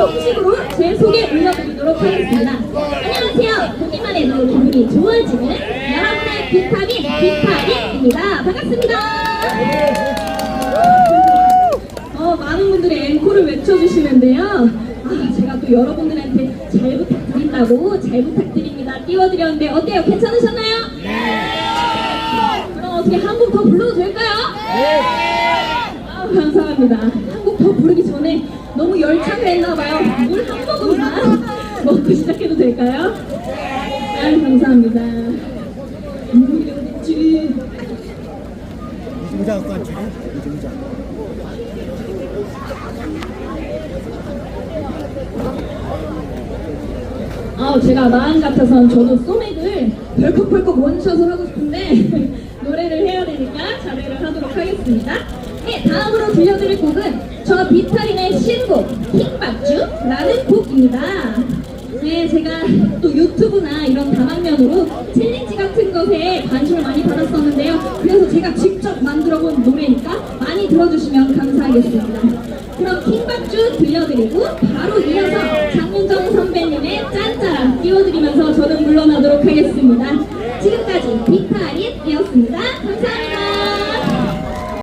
정식으로 제 소개 올려드리도록 하겠습니다. 안녕하세요. 보기만 해도 기분이 좋아지는 여러분의 비타민 비타민입니다. 반갑습니다. 어, 많은 분들이 앵콜을 외쳐주시는데요. 아, 제가 또 여러분들한테 잘 부탁드린다고 잘 부탁드립니다. 띄워드렸는데 어때요? 괜찮으셨나요? 그럼 어떻게 한 곡 더 불러도 될까요? 아, 감사합니다. 한 곡 더 부르기 전에 너무 열창했나봐요. 물 한 모금만 먹고 시작해도 될까요? 아, 감사합니다. 아, 제가 마음 같아선 저도 소맥을 벌컥벌컥 원샷을 하고 싶은데 노래를 해야 되니까 자제를 하도록 하겠습니다. 네, 다음으로 들려드릴 곡은 저 비타민의 신 곡입니다. 네, 제가 또 유튜브나 이런 다방면으로 챌린지 같은 것에 관심을 많이 받았었는데요. 그래서 제가 직접 만들어본 노래니까 많이 들어주시면 감사하겠습니다. 그럼 킹박주 들려드리고 바로 이어서 장윤정 선배님의 짠짜랑 띄워드리면서 저는 물러나도록 하겠습니다. 지금까지 비타린이었습니다.